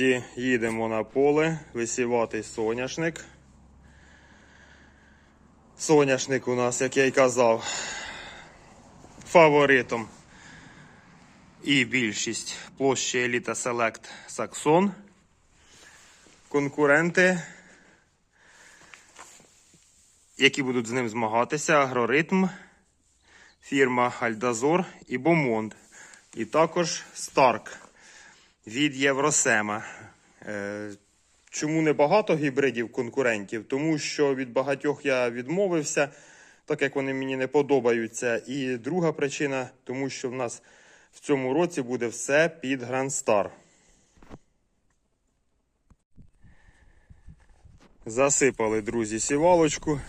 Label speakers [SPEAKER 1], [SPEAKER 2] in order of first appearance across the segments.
[SPEAKER 1] друзі, їдемо на поле висівати соняшник. Соняшник у нас, як я й казав, фаворитом і більшість площі Еліта Селект Саксон. Конкуренти, які будуть з ним змагатися, агроритм, фірма Альдазор і Бомонд. І також Старк від Євросема. Е, Чому не багато гібридів конкурентів? Тому що від багатьох я відмовився, так як вони мені не подобаються. І друга причина, тому що в нас в цьому році буде все під Star. Засипали, друзі, сівалочку.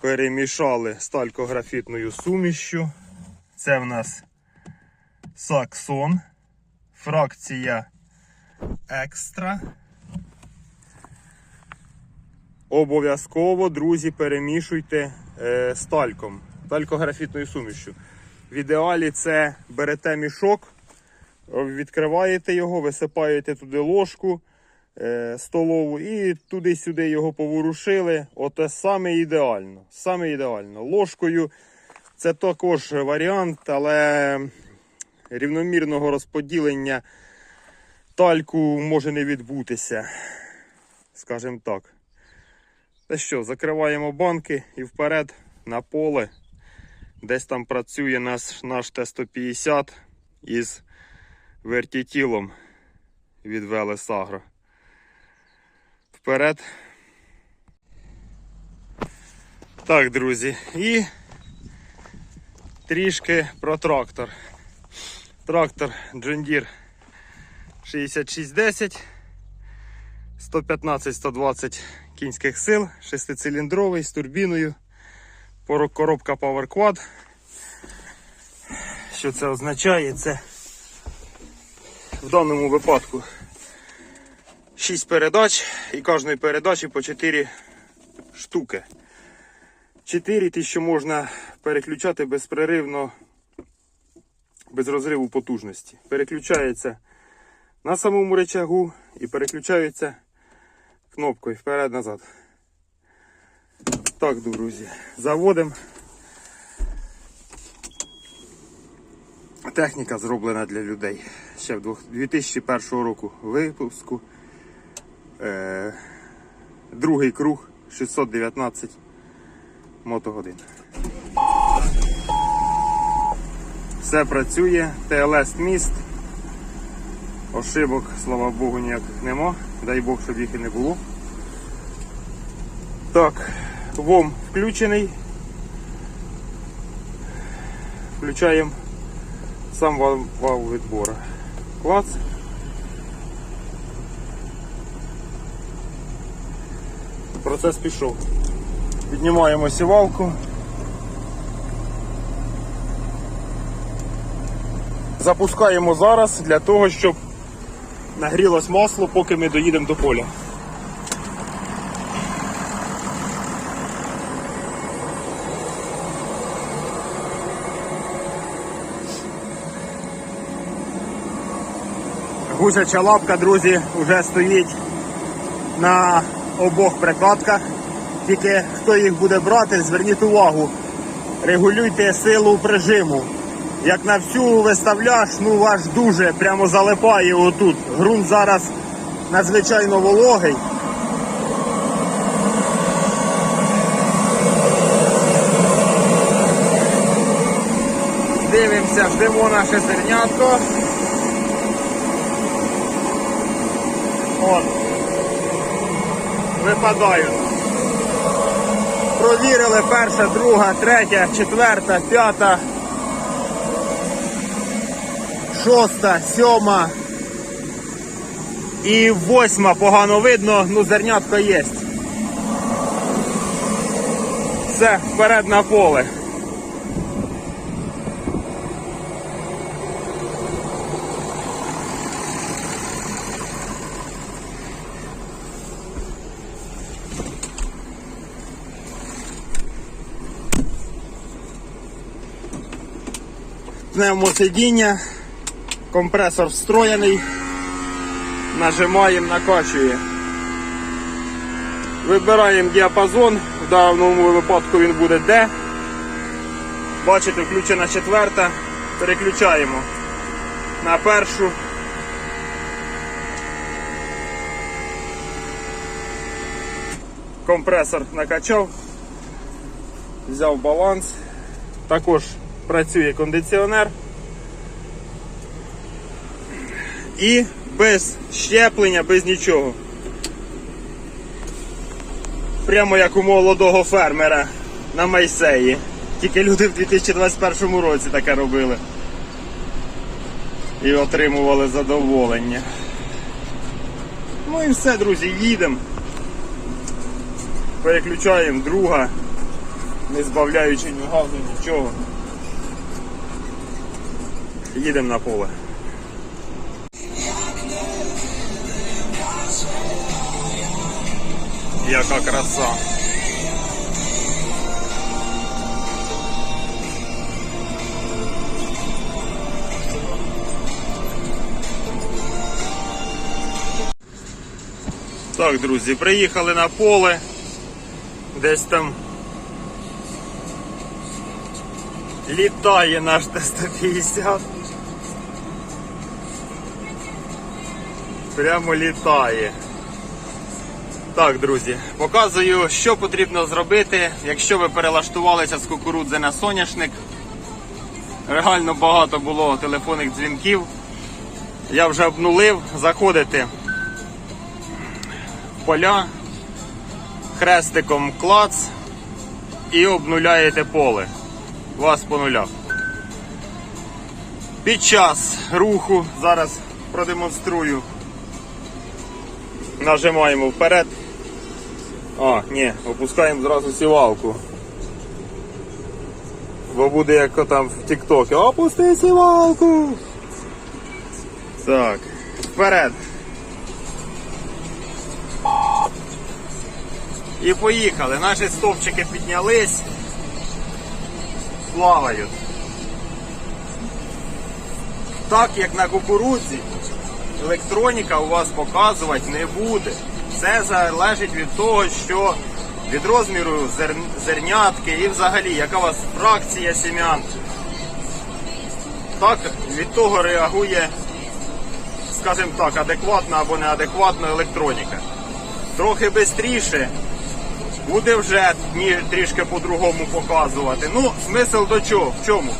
[SPEAKER 1] Перемішали сталькографітною сумішшю. Це в нас Саксон, фракція екстра. Обов'язково, друзі, перемішуйте е, з тальком, талькографітною сумішю. В ідеалі це берете мішок, відкриваєте його, висипаєте туди ложку е, столову і туди-сюди його поворушили. Оте саме ідеально. Саме ідеально. Ложкою це також варіант, але рівномірного розподілення тальку може не відбутися. Скажімо так. Та що, закриваємо банки і вперед на поле. Десь там працює наш, наш Т-150 із вертітілом від Велесагро. Вперед. Так, друзі, і трішки про трактор. Трактор Deere 6610, 115-120 кінських сил, шестициліндровий з турбіною, коробка Power Quad. Що це означає? Це в даному випадку 6 передач і кожної передачі по 4 штуки. 4 ті, що можна переключати безпреривно, без розриву потужності. Переключається на самому речагу і переключається кнопкою вперед-назад. Так, друзі, заводимо. Техніка зроблена для людей. Ще в 2001 року випуску. Е, другий круг 619 мотогодин. Все працює, ТЛС міст. Ошибок, слава Богу, ніяких нема. Дай Бог, щоб їх і не було. Так, ВОМ включений. Включаємо сам вал, вал відбору. Клац. Процес пішов. Піднімаємо сівалку. Запускаємо зараз для того, щоб нагрілось масло, поки ми доїдемо до поля. Гусяча лапка, друзі, вже стоїть на обох прикладках. Тільки хто їх буде брати, зверніть увагу, регулюйте силу прижиму. Як на всю виставляш, ну ваш дуже прямо залипає отут. Грунт зараз надзвичайно вологий. Дивимося, ждемо наше зернятко. От. Випадають. Провірили перша, друга, третя, четверта, п'ята, шоста, сьома і восьма погано видно, ну зернятко є. Все, вперед на поле. Пневмосидіння, компресор встроєний. Нажимаємо, накачує. Вибираємо діапазон. В даному випадку він буде D. Бачите, включена четверта. Переключаємо на першу. Компресор накачав. Взяв баланс. Також працює кондиціонер. І без щеплення, без нічого. Прямо як у молодого фермера на Майсеї. Тільки люди в 2021 році таке робили. І отримували задоволення. Ну і все, друзі, їдемо. Переключаємо друга, не збавляючи ні газу, нічого. Їдемо на поле. Яка краса. Так, друзі, приїхали на поле. Десь там літає наш Т-150. Прямо літає. Так, друзі, показую, що потрібно зробити, якщо ви перелаштувалися з кукурудзи на соняшник. Реально багато було телефонних дзвінків. Я вже обнулив, заходите в поля, хрестиком клац і обнуляєте поле. Вас по нулях. Під час руху зараз продемонструю. Нажимаємо вперед. А, ні, опускаємо зразу сівалку. Бо буде як там в Тіктокі. Опусти сівалку. Так, вперед. І поїхали. Наші стовпчики піднялись. Плавають. Так як на кукурудзі, електроніка у вас показувати не буде. Все залежить від того, що від розміру зер... зернятки і взагалі, яка у вас фракція сім'ян. Так, від того реагує, скажімо так, адекватна або неадекватна електроніка. Трохи швидше буде вже трішки по-другому показувати. Ну, смисл до чого? В чому?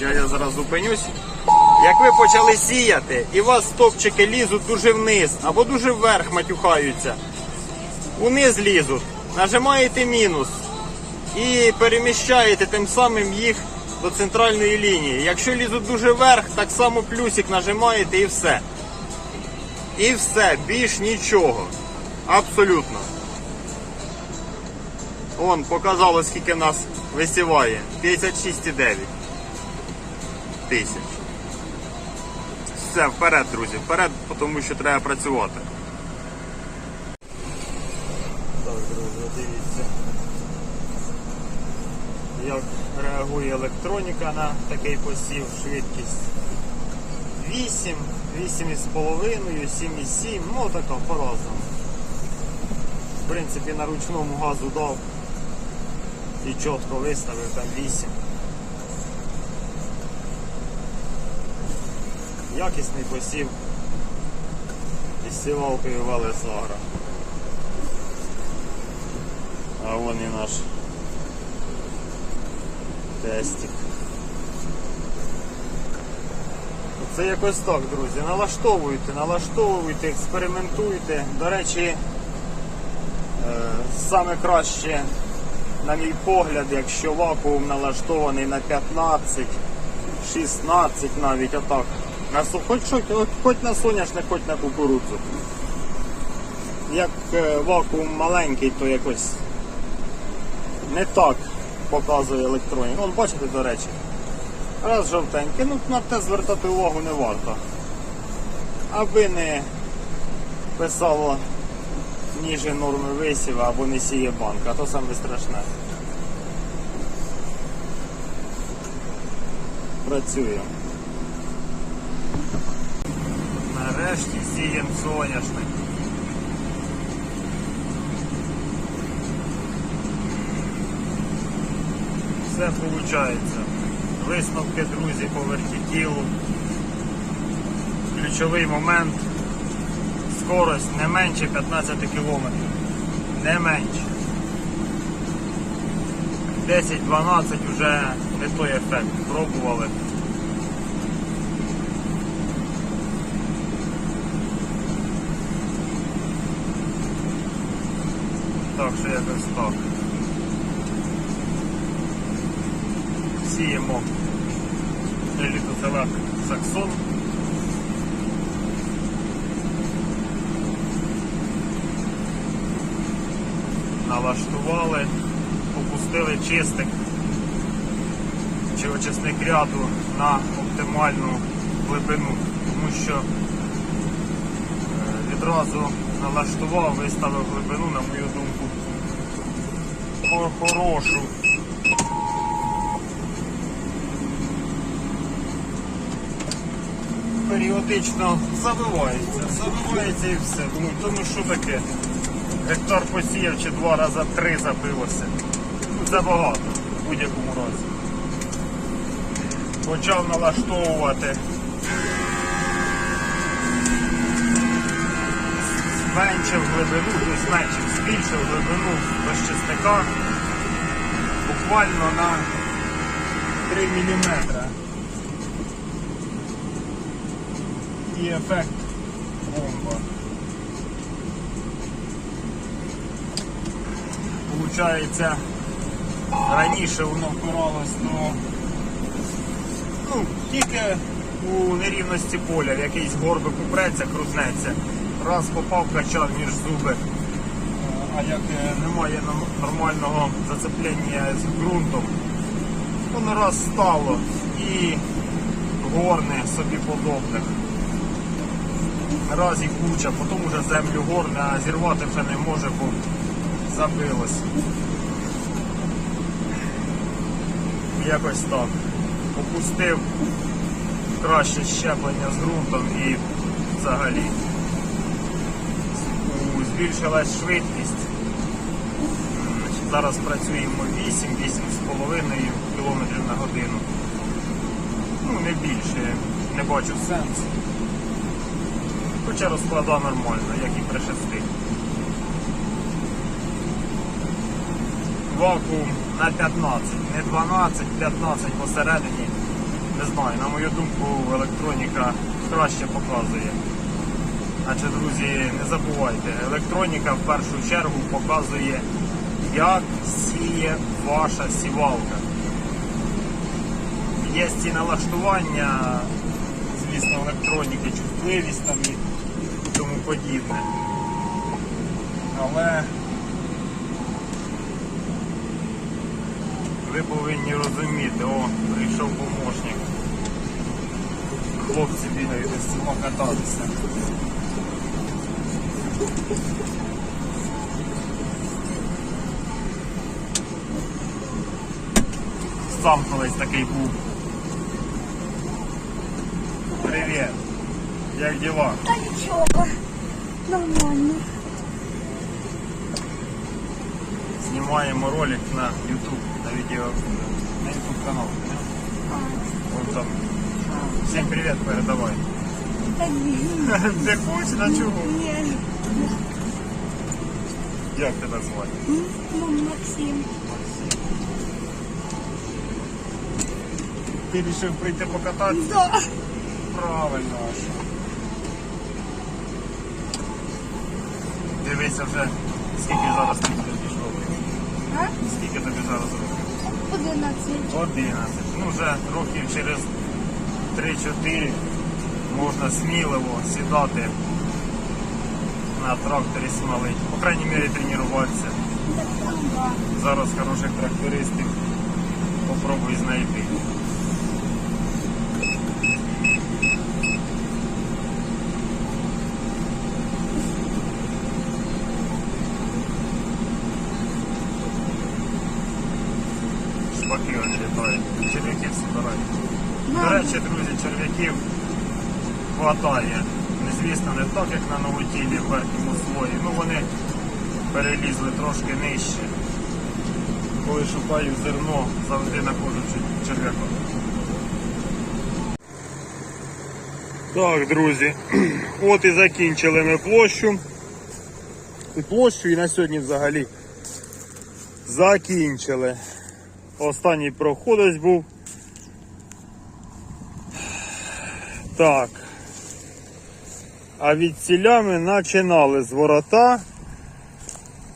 [SPEAKER 1] Я, я зараз зупинюсь. Як ви почали сіяти, і вас стопчики лізуть дуже вниз або дуже вверх матюхаються, униз лізуть, нажимаєте мінус і переміщаєте тим самим їх до центральної лінії. Якщо лізуть дуже вверх, так само плюсик нажимаєте і все. І все, більш нічого. Абсолютно. Вон, показало, скільки нас висіває. 56,9 тисяч. Все, вперед, друзі, вперед, тому що треба працювати. Так, друзі, дивіться. Як реагує електроніка на такий посів, швидкість 8, 8,5, 7,7, ну така по-разному. В принципі, на ручному газу дав і чітко виставив там 8. Якісний посів із сівалкою Валесагра. А вон і наш тестик. Це якось так, друзі. Налаштовуйте, налаштовуйте, експериментуйте. До речі, е, саме краще, на мій погляд, якщо вакуум налаштований на 15, 16 навіть отак. На, хоч, хоч, на соняшник, хоч на кукурудзу. Як е, вакуум маленький, то якось не так показує електроніка. Вон бачите, до речі. Раз жовтенький, ну на те звертати увагу не варто. Аби не писало ніже норми висіва або не сіє банка, а то саме страшне. Працює. Нарешті сієм соняшник. Все виходить. Висновки, друзі, по вертітілу. Ключовий момент. Скорость не менше 15 км. Не менше. 10-12 вже не той ефект. Пробували. Так якось так. Сіємо елітоселек Саксон. Налаштували, попустили чистик чи очисник ряду на оптимальну глибину, тому що е, відразу налаштував, виставив глибину, на мою думку, хорошу. Періодично забивається, забивається і все. Ну, тому що таке? Гектар посіяв чи два рази три забилося. Забагато в будь-якому разі. Почав налаштовувати. Зменшив глибину, тобто зменшив, збільшив глибину розчисника буквально на 3 мм. І ефект бомба. Получається, раніше воно впиралось до ну, тільки у нерівності поля, в якийсь горбик упреться, крутнеться. Раз попав, качав між зуби. А як е, немає нормального зацеплення з ґрунтом, воно раз стало і горне собі подобних. Раз і куча, потім вже землю горне, а зірвати вже не може, бо забилось. Якось так. Опустив краще щеплення з ґрунтом і взагалі збільшилась швидкість. Зараз працюємо 8-8,5 км на годину. Ну, не більше, не бачу сенсу. Хоча розклада нормально, як і при шести. Вакуум на 15, не 12, 15 посередині. Не знаю, на мою думку, електроніка краще показує. Адже, друзі, не забувайте, електроніка в першу чергу показує, як сіє ваша сівалка. Є ці налаштування, звісно, електроніки, чутливість там і тому подібне. Але ви повинні розуміти, о, прийшов помощник. Хлопці бігають із цього кататися. Сам колись такий був. Привіт. Як діла?
[SPEAKER 2] Та нічого. Нормально.
[SPEAKER 1] Знімаємо ролик на YouTube, на відео, на YouTube канал.
[SPEAKER 2] А,
[SPEAKER 1] Вон там. Всім привіт передавай.
[SPEAKER 2] та ні.
[SPEAKER 1] Не хочеш на чого?
[SPEAKER 2] Ні.
[SPEAKER 1] Як тебе звати?
[SPEAKER 2] Ну, Максим.
[SPEAKER 1] Ти вирішив прийти покататися?
[SPEAKER 2] Да.
[SPEAKER 1] Правильно. Дивися вже, скільки зараз тобі років.
[SPEAKER 2] А?
[SPEAKER 1] Скільки тобі зараз років?
[SPEAKER 2] 11.
[SPEAKER 1] 11. Ну вже років через 3-4 можна сміливо сідати на тракторі смалить. По крайній мірі тренуватися. Зараз хороших трактористів попробуй знайти. Шпаки вони літають. Черв'яків збирають. До речі, друзі, черв'яків хватає. Звісно, не так, як на новотілі в верхньому слої. Ну вони перелізли трошки нижче. Коли шукаю зерно, завжди знаходжу чер- черв'яка. Так, друзі, от і закінчили ми площу. І площу і на сьогодні взагалі закінчили. Останній проходець був. Так. А від ціля ми починали з ворота.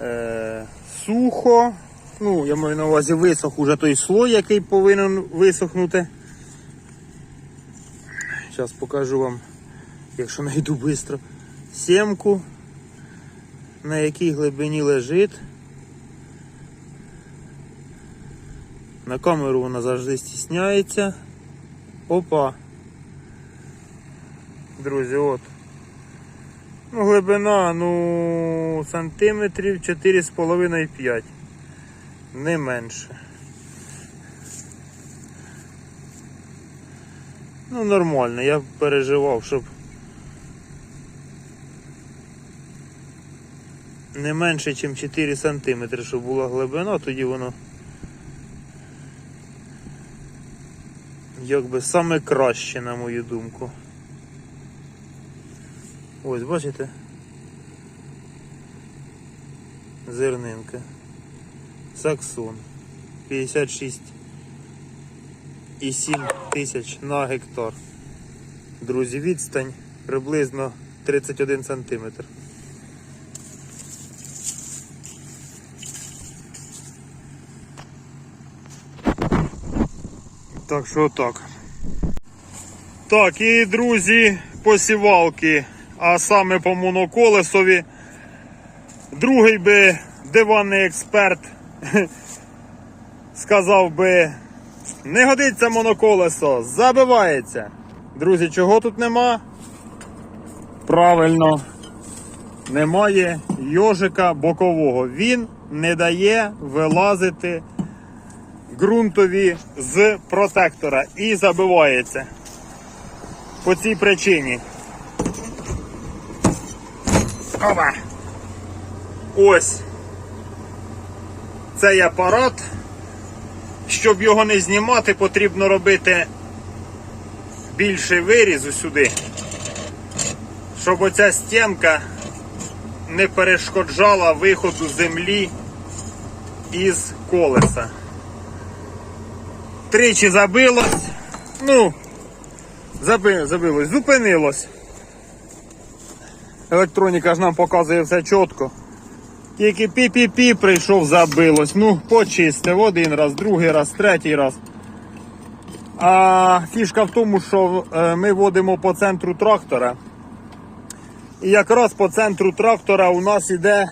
[SPEAKER 1] Е, сухо. Ну, я маю на увазі висох уже той слой, який повинен висохнути. Зараз покажу вам, якщо знайду швидко, сімку, на якій глибині лежить. На камеру вона завжди стісняється. Опа. Друзі, от. Ну, глибина, ну, сантиметрів 4,5-5. Не менше. Ну, нормально, я переживав, щоб не менше, ніж 4 сантиметри, щоб була глибина, тоді воно якби саме краще, на мою думку. Ось, бачите? Зернинка. Саксон. 56 і 7 тисяч на гектар. Друзі, відстань приблизно 31 сантиметр. Так що так. Так, і друзі, посівалки, а саме по моноколесові. Другий би диванний експерт сказав би, не годиться моноколесо, забивається. Друзі, чого тут нема? Правильно, немає йожика бокового. Він не дає вилазити ґрунтові з протектора і забивається. По цій причині. Опа! Ось цей апарат. Щоб його не знімати, потрібно робити більший виріз сюди, щоб оця стінка не перешкоджала виходу землі із колеса. Тричі забилось, ну, заби- забилось, зупинилось. Електроніка ж нам показує все чітко. Тільки пі-пі-пі прийшов, забилось. Ну, почистив один раз, другий раз, третій раз. А фішка в тому, що е, ми водимо по центру трактора. І якраз по центру трактора у нас іде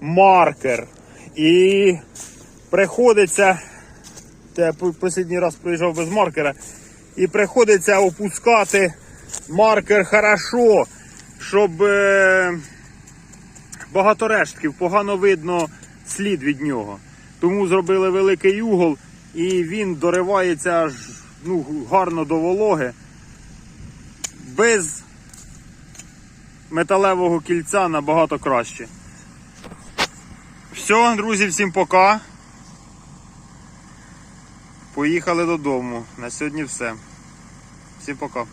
[SPEAKER 1] маркер. І приходиться. Я останній раз приїжджав без маркера. І приходиться опускати маркер хорошо, щоб. Е, багато рештків, погано видно слід від нього. Тому зробили великий угол і він доривається аж ну, гарно до вологи. Без металевого кільця набагато краще. Все, друзі, всім пока. Поїхали додому. На сьогодні все. Всім пока.